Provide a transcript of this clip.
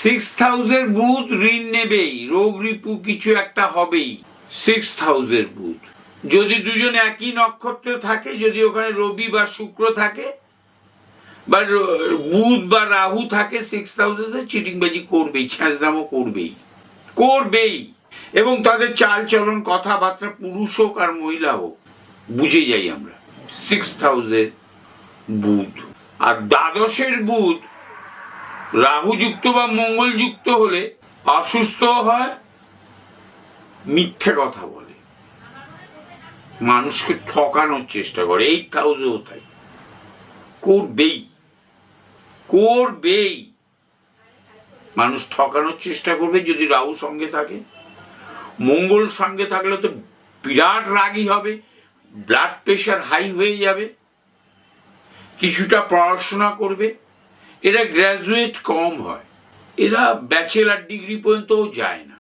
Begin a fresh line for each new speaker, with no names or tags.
Six thousand booth ঋণ নেবেই, রোগ রিপু কিছু একটা হবেই সিক্স থাউজেন্ড বুথ যদি দুজন একই নক্ষত্রে থাকে, যদি ওখানে রবি বা শুক্র থাকে, বা বুধ বা রাহু থাকে সিক্স থাউজেন্ডে চিটিংবাজি করবেই ছ্যাঁচদামও করবেই। করবেই। এবং তাদের চাল চলন কথাবার্তা, পুরুষ হোক আর মহিলা হোক, বুঝে যাই আমরা। সিক্স থাউজেন্ড বুধ আর দ্বাদশের বুধ রাহুযুক্ত বা মঙ্গলযুক্ত হলে অসুস্থ হয়, মিথ্যে কথা বলে। মানুষকে ঠকানোর চেষ্টা করে এইট থাউজেন্ড তাই। করবেই করবেই। মানুষ ঠকানোর চেষ্টা করবে যদি রাহু সঙ্গে থাকে। মঙ্গল সঙ্গে থাকলে তো বিরাট রাগী হবে ব্লাড প্রেশার হাই হয়ে যাবে। কিছুটা পড়াশোনা করবে। এরা গ্র্যাজুয়েট কম হয়। এরা ব্যাচেলার ডিগ্রি পর্যন্তও যায় না।